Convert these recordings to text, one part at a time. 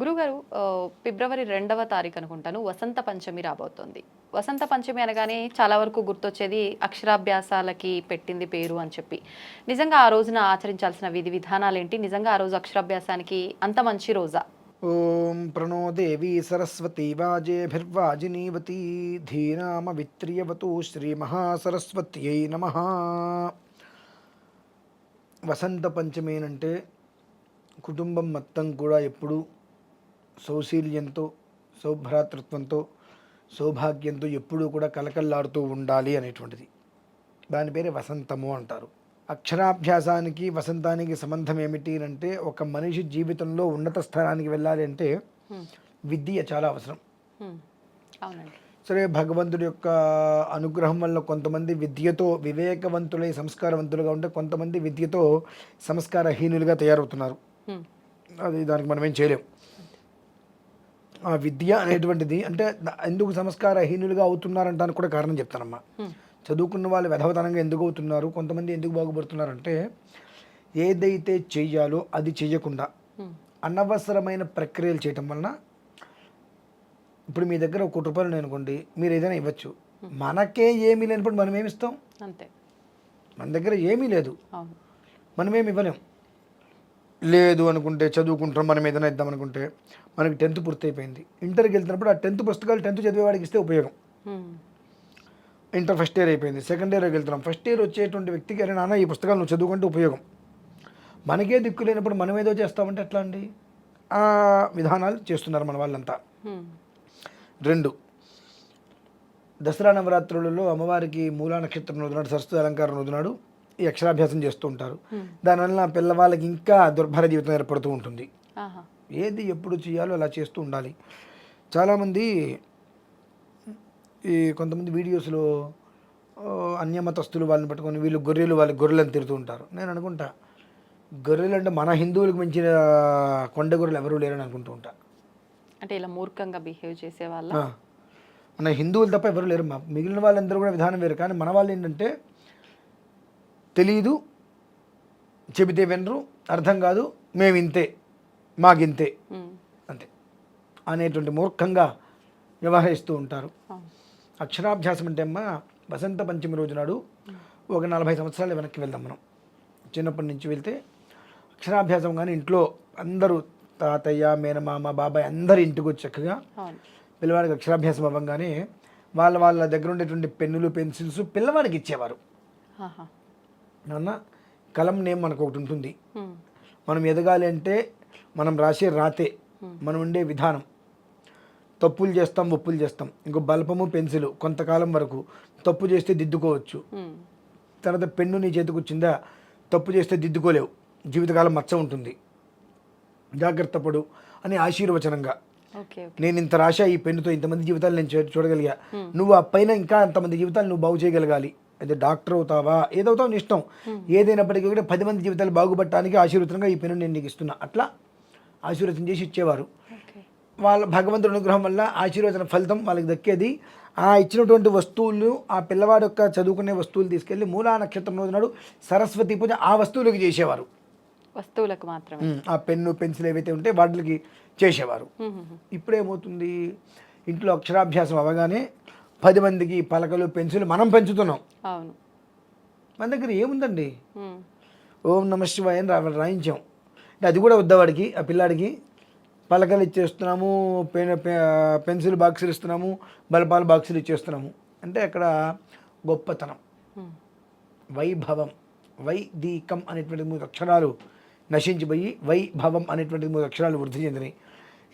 గురుగారు ఫిబ్రవరి రెండవ తారీఖు అనుకుంటాను వసంత పంచమి రాబోతోంది. వసంత పంచమి అనగానే చాలా వరకు గుర్తొచ్చేది అక్షరాభ్యాసాలకి పెట్టింది పేరు అని చెప్పి. నిజంగా ఆ రోజున ఆచరించాల్సిన విధి విధానాలు ఏంటి నిజంగా ఆ రోజు అక్షరాభ్యాసానికి అంత మంచి రోజా? ఓం ప్రణో దేవీ సరస్వతి వాజేభిర్వాజినీవతి ధీనామ విత్రియవతు శ్రీ మహాసరస్వత్యై నమ. వసంత పంచమి అంటే కుటుంబం మొత్తం కూడా ఎప్పుడూ సౌశీల్యంతో సౌభ్రాతృత్వంతో సౌభాగ్యంతో ఎప్పుడూ కూడా కలకల్లాడుతూ ఉండాలి అనేటువంటిది. దాని పేరే వసంతము అంటారు. అక్షరాభ్యాసానికి వసంతానికి సంబంధం ఏమిటి అంటే ఒక మనిషి జీవితంలో ఉన్నత స్థానానికి వెళ్ళాలి అంటే విద్య చాలా అవసరం. సరే భగవంతుడి యొక్క అనుగ్రహం వల్ల కొంతమంది విద్యతో వివేకవంతులై సంస్కారవంతులుగా ఉంటే కొంతమంది విద్యతో సంస్కారహీనులుగా తయారవుతున్నారు. అది దానికి మనం ఏం చేయలేం. ఆ విద్య అనేటువంటిది అంటే ఎందుకు సంస్కారహీనులుగా అవుతున్నారంటానికి కూడా కారణం చెప్తానమ్మా. చదువుకున్న వాళ్ళు వెధవతనంగా ఎందుకు అవుతున్నారు? కొంతమంది ఎందుకు బాగుపడుతున్నారంటే ఏదైతే చెయ్యాలో అది చెయ్యకుండా హ్మ్. అనవసరమైన ప్రక్రియలు చేయటం వలన ఇప్పుడు మీ దగ్గర ఒక కోటి రూపాయలు అనుకోండి మీరు ఏదైనా ఇవ్వచ్చు. మనకే ఏమీ లేనప్పుడు మనం ఏమి ఇస్తాం? అంతే. మన దగ్గర ఏమీ లేదు. అవును. మనం ఏమి ఇవ్వలేం. లేదు అనుకుంటే చదువుకుంటాం మనం ఏదైనా ఇద్దాం అనుకుంటే మనకి టెన్త్ పూర్తయిపోయింది. ఇంటర్కి వెళ్తున్నప్పుడు ఆ టెన్త్ పుస్తకాలు టెన్త్ చదివేవాడికి ఇస్తే ఉపయోగం. ఇంటర్ ఫస్ట్ ఇయర్ అయిపోయింది. సెకండ్ ఇయర్కి వెళ్తున్నాం. ఫస్ట్ ఇయర్ వచ్చేటువంటి వ్యక్తికి అరే నాన్న ఈ పుస్తకాలు నువ్వు చదువుకుంటే ఉపయోగం. మనకే దిక్కు లేనప్పుడు మనం ఏదో చేస్తామంటే ఎట్లా అండి? ఆ విధానాలు చేస్తున్నారు మన వాళ్ళంతా. రెండు దసరా నవరాత్రులలో అమ్మవారికి మూలా నక్షత్రం రోజునాడు సరస్వతి అలంకారం రోజునాడు ఈ అక్షరాభ్యాసం చేస్తూ ఉంటారు. దానివల్ల పిల్లవాళ్ళకి ఇంకా దుర్భర జీవితం ఏర్పడుతూ ఉంటుంది. ఏది ఎప్పుడు చేయాలో అలా చేస్తూ ఉండాలి. చాలామంది ఈ కొంతమంది వీడియోస్లో అన్యమతస్తులు వాళ్ళని పట్టుకొని వీళ్ళు గొర్రెలు వాళ్ళ గొర్రెలను తిరుగుతూ ఉంటారు. నేను అనుకుంటా గొర్రెలు అంటే మన హిందువులకు మించిన కొండ గొర్రెలు ఎవరూ లేరని అనుకుంటూ ఉంటా. అంటే ఇలా మూర్ఖంగా బిహేవ్ చేసే వాళ్ళ. మన హిందువులు తప్ప ఎవరు లేరు. మిగిలిన వాళ్ళందరూ కూడా విధానం వేరు. కానీ మన వాళ్ళు ఏంటంటే తెలియదు చెబితే వినరు అర్థం కాదు మేము ఇంతే మాకింతే హ్మ్. అంతే. అనేటువంటి మూర్ఖంగా వ్యవహరిస్తూ ఉంటారు. అక్షరాభ్యాసం అంటే అమ్మ వసంత పంచమి రోజు నాడు ఒక నలభై సంవత్సరాలు వెనక్కి వెళ్దాం మనం. చిన్నప్పటి నుంచి వెళ్తే అక్షరాభ్యాసం కానీ ఇంట్లో అందరూ తాతయ్య మేనమామ బాబాయ్ అందరు ఇంటికి వచ్చి చక్కగా పిల్లవాడికి అక్షరాభ్యాసం అవ్వగానే వాళ్ళ వాళ్ళ దగ్గర ఉండేటువంటి పెన్నులు పెన్సిల్స్ పిల్లవాడికి ఇచ్చేవారు. నాన్న కలం నేమ్ మనకు ఒకటి ఉంటుంది. మనం ఎదగాలి అంటే మనం రాసే రాతే మనం ఉండే విధానం. తప్పులు చేస్తాం ఒప్పులు చేస్తాం. ఇంకో బల్పము పెన్సిల్ కొంతకాలం వరకు తప్పు చేస్తే దిద్దుకోవచ్చు. తర్వాత పెన్ను నీ చేతికి వచ్చిందా తప్పు చేస్తే దిద్దుకోలేవు. జీవితకాలం మచ్చ ఉంటుంది. జాగ్రత్త పడు అని ఆశీర్వచనంగా. నేను ఇంత రాశా ఈ పెన్నుతో ఇంతమంది జీవితాలు నేను చూడగలిగా. నువ్వు ఆ పైన ఇంకా అంతమంది జీవితాలు నువ్వు బాగు చేయగలగాలి. అయితే డాక్టర్ అవుతావా? ఏదవుతావు నీ ఇష్టం. ఏదైనప్పటికీ కూడా పది మంది జీవితాలు బాగుపడటానికి ఆశీర్వచనంగా ఈ పెన్ను నేను నీకు ఇస్తున్నా. అట్లా ఆశీర్వచనం చేసి ఇచ్చేవారు. వాళ్ళ భగవంతుడి అనుగ్రహం వల్ల ఆశీర్వచన ఫలితం వాళ్ళకి దక్కేది. ఆ ఇచ్చినటువంటి వస్తువులు ఆ పిల్లవాడి యొక్క చదువుకునే వస్తువులు తీసుకెళ్ళి మూలా నక్షత్రం రోజు నాడు సరస్వతి పూజ ఆ వస్తువులకి చేసేవారు. వస్తువులకు మాత్రమే. ఉమ్, ఆ పెన్ను పెన్సిల్ ఏవైతే ఉంటే వాటికి చేసేవారు. హ్మ్, హ్మ్, హ్మ్. ఇప్పుడు ఏమవుతుంది ఇంట్లో అక్షరాభ్యాసం అవ్వగానే పది మందికి పలకలు పెన్సిల్ మనం పెంచుతున్నాం. అవును. మన దగ్గర ఏముందండి. ఓం నమ శివాయ అని రాయించాం. అంటే అది కూడా వద్దవాడికి ఆ పిల్లాడికి. పలకలు ఇచ్చేస్తున్నాము పెన్ పెన్సిల్ బాక్సులు ఇస్తున్నాము బలపాల బాక్సులు ఇచ్చేస్తున్నాము. అంటే అక్కడ గొప్పతనం. వైభవం. వైదీకం అనేటువంటి మూడు అక్షరాలు నశించిపోయి వైభవం అనేటువంటి మూడు అక్షరాలు వృద్ధి చెందినాయి.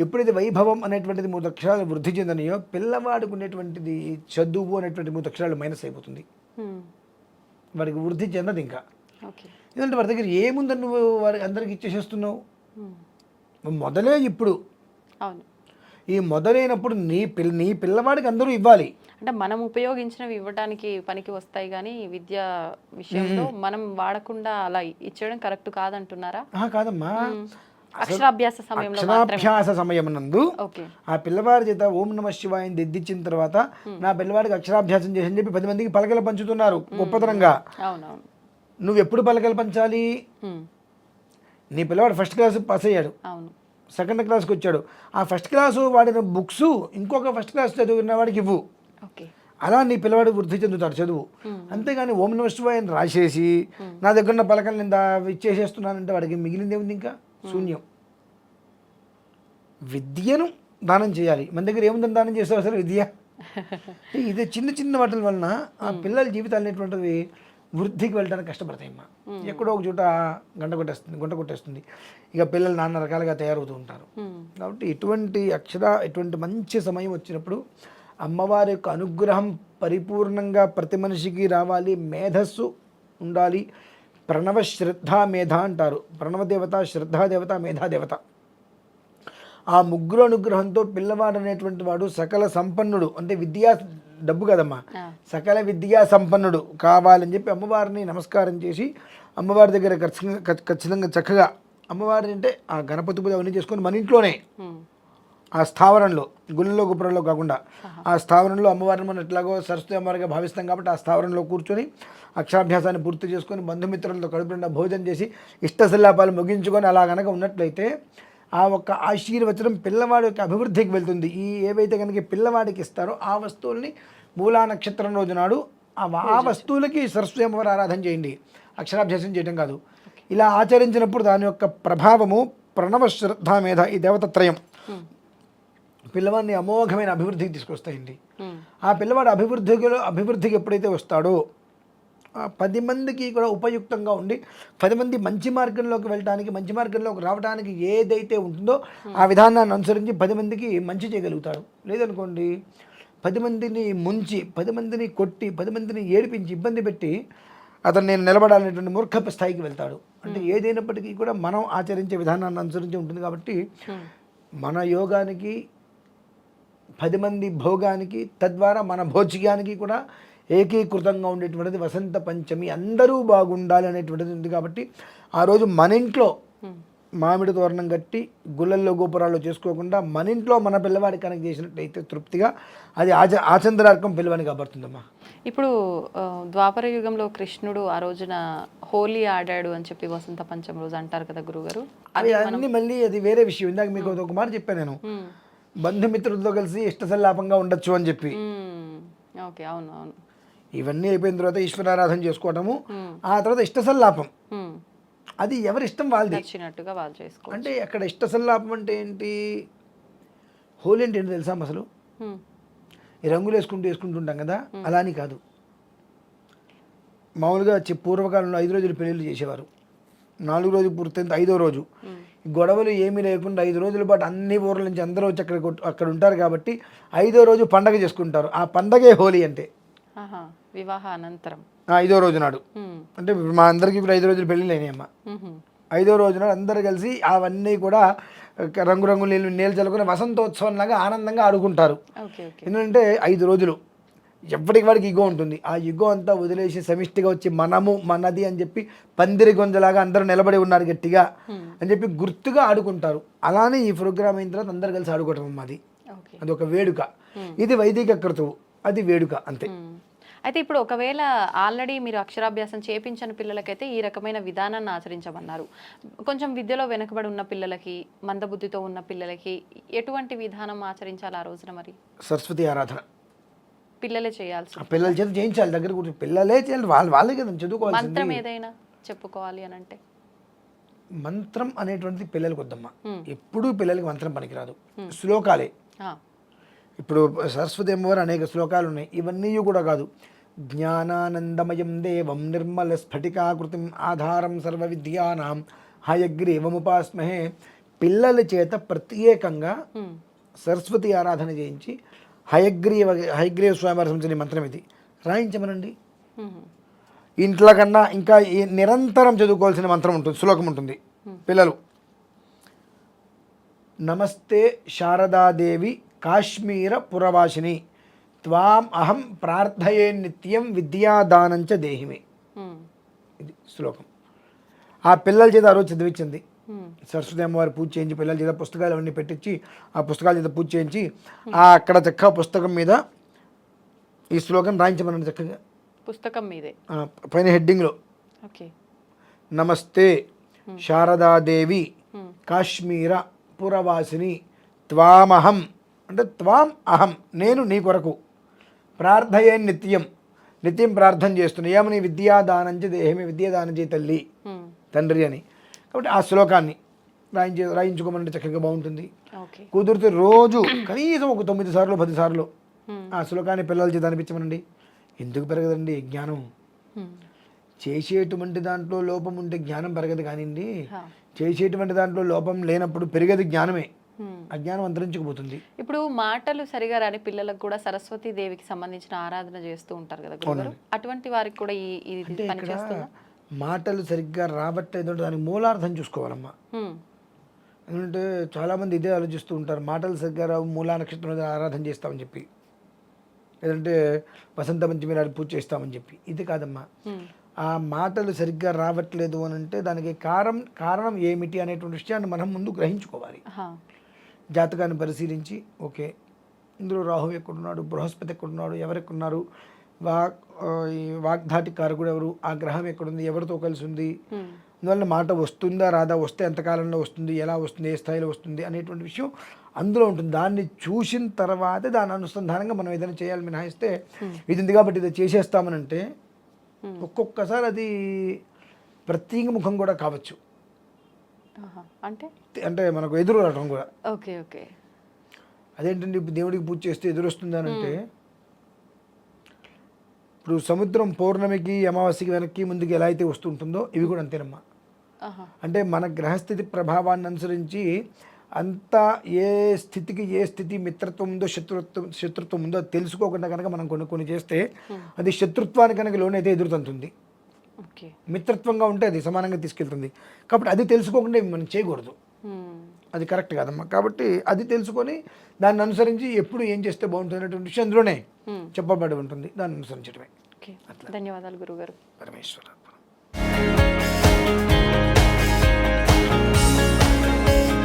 ఎప్పుడైతే వైభవం అనేటువంటిది మూడు అక్షరాలు వృద్ధి చెందినాయో పిల్లవాడికి ఉండేటువంటిది చదువు అనేటువంటి మూడు అక్షరాలు మైనస్ అయిపోతుంది. హ్మ్. వాడికి వృద్ధి చెందదు ఇంకా. ఎందుకంటే వాడి దగ్గర ఏముందని నువ్వు వారి అందరికి ఇచ్చేసేస్తున్నావు? హ్మ్. మొదలే ఇప్పుడు. అవును. ఈ మొదలైనప్పుడు నీ పిల్ల నీ పిల్లవాడికి అందరూ ఇవ్వాలి. అంటే మనం ఉపయోగించినవి ఇవ్వడానికి పనికి వస్తాయి కానీ విద్య విషయంలో మనం వాడకుండా అలా ఇచ్చేయడం కరెక్ట్ కాదంటున్నారా? కాదమ్మా. అక్షరాభ్యాస సమయంలో అక్షరాభ్యాస సమయం నందు ఆ పిల్లవాడి చేత ఓం నమ శివాయని దిద్దిచ్చిన తర్వాత నా పిల్లవాడికి అక్షరాభ్యాసం చేసి అని చెప్పి పది మందికి పలకలు పంచుతున్నారు గొప్పతనంగా. నువ్వు ఎప్పుడు పలకలు పంచాలి? నీ పిల్లవాడు ఫస్ట్ క్లాస్ పాస్ అయ్యాడు. సెకండ్ క్లాస్కి వచ్చాడు. ఆ ఫస్ట్ క్లాసు వాడిన బుక్స్ ఇంకొక ఫస్ట్ క్లాస్ చదువుకున్న వాడికి ఇవ్వు. అలా నీ పిల్లవాడు వృద్ధి చెందుతాడు చదువు. అంతేగాని ఓం నమ శివాయని రాసేసి నా దగ్గర ఉన్న పలకలు నేను ఇచ్చేసేస్తున్నానంటే వాడికి మిగిలింది ఏముంది ఇంకా? శూన్యం. విద్యను దానం చేయాలి. మన దగ్గర ఏముందని దానం చేస్తావు అసలు విద్య? ఇది చిన్న చిన్న వాటి వలన ఆ పిల్లల జీవితాలు అనేటువంటివి వృద్ధికి వెళ్ళడానికి కష్టపడతాయమ్మా ఎక్కడో ఒక చోట గంట కొట్టేస్తుంది గుంట కొట్టేస్తుంది. ఇక పిల్లలు నాన్న రకాలుగా తయారవుతూ ఉంటారు. కాబట్టి ఇటువంటి అక్షర ఇటువంటి మంచి సమయం వచ్చినప్పుడు అమ్మవారి యొక్క అనుగ్రహం పరిపూర్ణంగా ప్రతి మనిషికి రావాలి. మేధస్సు ఉండాలి. ప్రణవ శ్రద్ధా మేధ అంటారు ప్రణవ దేవత శ్రద్ధా దేవత మేధా దేవత ఆ ముగ్గురు అనుగ్రహంతో పిల్లవాడు అనేటువంటి వాడు సకల సంపన్నుడు. అంటే విద్యా డబ్బు కదమ్మా. సకల విద్యా సంపన్నుడు కావాలని చెప్పి అమ్మవారిని నమస్కారం చేసి అమ్మవారి దగ్గర ఖచ్చితంగా ఖచ్- ఖచ్చితంగా చక్కగా అమ్మవారిని అంటే ఆ గణపతి పూజ అవన్నీ చేసుకొని మన ఇంట్లోనే. ఆ స్థావరంలో గుళ్ళలో గుప్రంలో కాకుండా ఆ స్థావరంలో అమ్మవారిని మనం ఎట్లాగో సరస్వతి అమ్మవారిగా భావిస్తాం కాబట్టి ఆ స్థావరంలో కూర్చొని అక్షరాభ్యాసాన్ని పూర్తి చేసుకొని బంధుమిత్రులతో కడుపు నిండా భోజనం చేసి ఇష్టశల్లాపాలు ముగించుకొని అలా కనుక ఉన్నట్లయితే ఆ ఒక్క ఆశీర్వచనం పిల్లవాడి యొక్క అభివృద్ధికి వెళ్తుంది. ఈ ఏవైతే కనుక పిల్లవాడికి ఇస్తారో ఆ వస్తువుల్ని మూలా నక్షత్రం రోజు నాడు ఆ వస్తువులకి సరస్వతి అమ్మవారి ఆరాధన చేయండి. అక్షరాభ్యాసం చేయడం కాదు. ఇలా ఆచరించినప్పుడు దాని యొక్క ప్రభావము ప్రణవ శ్రద్ధ మీద ఈ దేవతత్రయం పిల్లవాడిని అమోఘమైన అభివృద్ధికి తీసుకొస్తాయండి. ఆ పిల్లవాడు అభివృద్ధికి అభివృద్ధికి ఎప్పుడైతే వస్తాడో పది మందికి కూడా ఉపయుక్తంగా ఉండి పది మంది మంచి మార్గంలోకి వెళ్ళడానికి మంచి మార్గంలోకి రావడానికి ఏదైతే ఉంటుందో ఆ విధానాన్ని అనుసరించి పది మందికి మంచి చేయగలుగుతాడు లేదనుకోండి పది మందిని ముంచి పది మందిని కొట్టి పది మందిని ఏడిపించి ఇబ్బంది పెట్టి అతను నేను నిలబడాలనేటువంటి మూర్ఖపు స్థాయికి వెళ్తాడు. అంటే ఏదైనప్పటికీ కూడా మనం ఆచరించే విధానాన్ని అనుసరించి ఉంటుంది కాబట్టి మన యోగానికి పది మంది భోగానికి తద్వారా మన భోజ్యానికి కూడా ఏకీకృతంగా ఉండేటువంటిది వసంత పంచమి. అందరూ బాగుండాలి అనేటువంటిది ఉంది కాబట్టి ఆ రోజు మన ఇంట్లో. మామిడి తోరణం కట్టి గుళ్ళల్లో గోపురాల్లో చేసుకోకుండా మన ఇంట్లో మన పిల్లవాడికి కనుక చేసినట్టయితే తృప్తిగా అది ఆచ ఆచంద్రార్కం పిల్లవాడికి కాబడుతుందమ్మా. ఇప్పుడు ద్వాపర యుగంలో కృష్ణుడు ఆ రోజున హోలీ ఆడాడు అని చెప్పి వసంత పంచమి రోజు అంటారు కదా గురుగారు. అది అన్ని మళ్ళీ అది వేరే విషయం. ఇందాక మీకు ఒక మాట చెప్పాను నేను. బంధుమిత్రులతో కలిసి ఇష్టసల్లాపంగా ఉండొచ్చు అని చెప్పి. ఓకే అవును అవును. ఇవన్నీ అయిపోయిన తర్వాత ఈశ్వరారాధన చేసుకోవటము ఆ తర్వాత ఇష్టసల్లాపం. అది ఎవరి ఇష్టం వాళ్ళది? నచ్చినట్టుగా వాళ్ళు చేసుకో అంటే అక్కడ ఇష్టసల్లాపం అంటే ఏంటి? హోలీ అంటే ఏంటి తెలుసా అసలు? రంగులు వేసుకుంటూ వేసుకుంటుంటాం కదా? అలా అని కాదు. మామూలుగా పూర్వకాలంలో ఐదు రోజులు పెళ్ళిళ్ళు చేసేవారు. నాలుగు రోజు పూర్తయిన ఐదో రోజు. గొడవలు ఏమీ లేకుండా ఐదు రోజుల పాటు అన్ని ఊర్ల నుంచి అందరూ వచ్చి అక్కడ అక్కడ ఉంటారు కాబట్టి ఐదో రోజు పండగ చేసుకుంటారు. ఆ పండగే హోలీ అంటే. వివాహ అనంతరం. ఐదో రోజు నాడు. అంటే మా అందరికీ ఇప్పుడు ఐదు రోజులు పెళ్ళిళ్ళు అయినాయమ్మా ఉహుం, ఐదో రోజున అందరు కలిసి అవన్నీ కూడా రంగురంగు నీళ్ళు నీళ్ళు చల్లుకుని వసంతోత్సవం లాగా ఆనందంగా ఆడుకుంటారు. ఎందుకంటే ఐదు రోజులు. ఎప్పటికి వాడికి ఇగో ఉంటుంది. ఆ ఇగో అంతా వదిలేసి సమిష్టిగా వచ్చి మనము మనది అని చెప్పి పందిరి గొంజలాగా అందరూ నిలబడి ఉన్నారు గట్టిగా అని చెప్పి గుర్తుగా ఆడుకుంటారు. అలానే ఈ ప్రోగ్రామ్ అయిన తర్వాత అందరు కలిసి ఆడుకోవటం మాది. అది ఒక వేడుక. ఇది వైదిక క్రతువు. అది వేడుక అంతే. ఉమ్. అయితే ఇప్పుడు ఒకవేళ ఆల్రెడీ మీరు అక్షరాభ్యాసం చేపించని పిల్లలకైతే ఈ రకమైన విధానాన్ని ఆచరించమన్నారు. కొంచెం విద్యలో వెనుకబడి ఉన్న పిల్లలకి మందబుద్ధితో ఉన్న పిల్లలకి ఎటువంటి విధానం ఆచరించాలి ఆ రోజున మరి? సరస్వతి ఆరాధన. పిల్లలే చేయాల్సి పిల్లల చేత చేయించాలి దగ్గర కూర్చొని పిల్లలే చేయాలి వాళ్ళు వాళ్ళే కదా చదువుకోవాల్సింది. మంత్రం ఏదైనా చెప్పుకోవాలి అని అంటే? మంత్రం అనేటువంటిది పిల్లలకు వద్దమ్మా. ఎప్పుడూ పిల్లలకి మంత్రం పనికిరాదు. శ్లోకాలే. ఇప్పుడు సరస్వతి అమ్మవారు అనేక శ్లోకాలు ఉన్నాయి. ఇవన్నీ కూడా కాదు. జ్ఞానానందమయం దేవం నిర్మల స్ఫటికాకృతిం ఆధారం సర్వ విద్యానాం హయగ్రీవముపాస్మహే. పిల్లల చేత ప్రత్యేకంగా సరస్వతి ఆరాధన చేయించి హయగ్రీవ హయగ్రీవ స్వామివారి సంబంధించిన మంత్రం ఇది. రాయించమనండి. ఇంట్లో కన్నా ఇంకా నిరంతరం చదువుకోవాల్సిన మంత్రం ఉంటుంది శ్లోకం ఉంటుంది. పిల్లలు. నమస్తే శారదాదేవి కాశ్మీర పురవాసిని. త్వాం అహం ప్రార్థయే నిత్యం విద్యాదానంచ దేహిమే. హ్మ్. ఇది శ్లోకం. ఆ పిల్లల చేత ఆ రోజు చదివించింది. సరస్వతి అమ్మవారి పూజ చేయించి పిల్లల చేత పుస్తకాలు అవన్నీ పెట్టించి ఆ పుస్తకాల చేత పూజ చేయించి ఆ అక్కడ చక్కగా పుస్తకం మీద ఈ శ్లోకం రాయించమనండి చక్కగా. పుస్తకం మీదే. పైన హెడ్డింగ్లో. ఓకే. నమస్తే శారదాదేవి. కాశ్మీర పురవాసిని త్వామహం. అంటే త్వాం అహం నేను నీ కొరకు. ప్రార్థయే నిత్యం. నిత్యం ప్రార్థన చేస్తున్నా ఏమని? విద్యాదానం చే దేహమే విద్యాదానం చేయి తల్లి. తండ్రి అని. కాబట్టి ఆ శ్లోకాన్ని రాయించే రాయించుకోమంటే చక్కగా బాగుంటుంది. కుదిరితే రోజు కనీసం ఒక తొమ్మిది సార్లు పది సార్లు. ఆ శ్లోకాన్ని పిల్లల చేత అనిపించమనండి. ఎందుకు పెరగదండి జ్ఞానం. చేసేటువంటి దాంట్లో లోపం ఉంటే జ్ఞానం పెరగదు కానివ్వండి. చేసేటువంటి దాంట్లో లోపం లేనప్పుడు పెరిగేది జ్ఞానమే. అజ్ఞానం అంతరించుకుపోతుంది ఇప్పుడు మాటలు సరిగా రాని పిల్లలకు కూడా సరస్వతి దేవికి సంబంధించిన ఆరాధన చేస్తూ ఉంటారు కదా అటువంటి వారికి కూడా ఈ ఇది మాటలు సరిగ్గా రావట్లేదు అంటే దానికి మూలార్థం చూసుకోవాలమ్మా. ఎందుకంటే చాలామంది ఇదే ఆలోచిస్తూ ఉంటారు మాటలు సరిగ్గా రావు మూలా నక్షత్రం మీద ఆరాధన చేస్తామని చెప్పి లేదంటే వసంత పంచమి నాడు పూజ చేస్తామని చెప్పి ఇది కాదమ్మా. ఆ మాటలు సరిగ్గా రావట్లేదు అని అంటే దానికి కారణం కారణం ఏమిటి అనేటువంటి విషయాన్ని మనం ముందు గ్రహించుకోవాలి. జాతకాన్ని పరిశీలించి ఓకే ఇందులో రాహు ఎక్కడున్నాడు బృహస్పతి ఎక్కడున్నాడు ఎవరెక్కడున్నారు వాక్ ఈ వాగ్ధాటి కారకుడు ఎవరు? ఆ గ్రహం ఎక్కడుంది? ఎవరితో కలిసి ఉంది. అందువల్ల మాట వస్తుందా రాదా? వస్తే ఎంతకాలంలో వస్తుంది? ఎలా వస్తుంది? ఏ స్థాయిలో వస్తుంది? అనేటువంటి విషయం అందులో ఉంటుంది. దాన్ని చూసిన తర్వాతే దాని అనుసంధానంగా మనం ఏదైనా చేయాలి మినహాయిస్తే ఇది ఉంది కాబట్టి ఇది చేసేస్తామనంటే. ఒక్కొక్కసారి అది ప్రతీకముఖం కూడా కావచ్చు. అంటే? అంటే మనకు ఎదురు రావడం కూడా. Okay okay. అదేంటండి? దేవుడికి పూజ చేస్తే ఎదురు వస్తుంది అని అంటే ఇప్పుడు సముద్రం పౌర్ణమికి అమావాస్యకి వెనక్కి ముందుకి ఎలా అయితే వస్తుంటుందో ఇవి కూడా అంతేనమ్మా. అంటే మన గ్రహస్థితి ప్రభావాన్ని అనుసరించి అంత ఏ స్థితికి ఏ స్థితి మిత్రత్వం ఉందో శత్రుత్వం శత్రుత్వం ఉందో తెలుసుకోకుండా కనుక మనం కొన్ని కొన్ని చేస్తే అది శత్రుత్వానికి కనుక లోనైతే ఎదురుతుంటుంది మిత్రత్వంగా ఉంటే అది సమానంగా తీసుకెళ్తుంది. కాబట్టి అది తెలుసుకోకుండా మనం చేయకూడదు. అది కరెక్ట్ కాదమ్మా. కాబట్టి అది తెలుసుకొని దాన్ని అనుసరించి ఎప్పుడు ఏం చేస్తే బాగుంటుంది అనేటువంటి విషయం అందులోనే. చెప్పబడి ఉంటుంది. దాన్ని అనుసరించడమే. ధన్యవాదాలు గురుగారు పరమేశ్వర.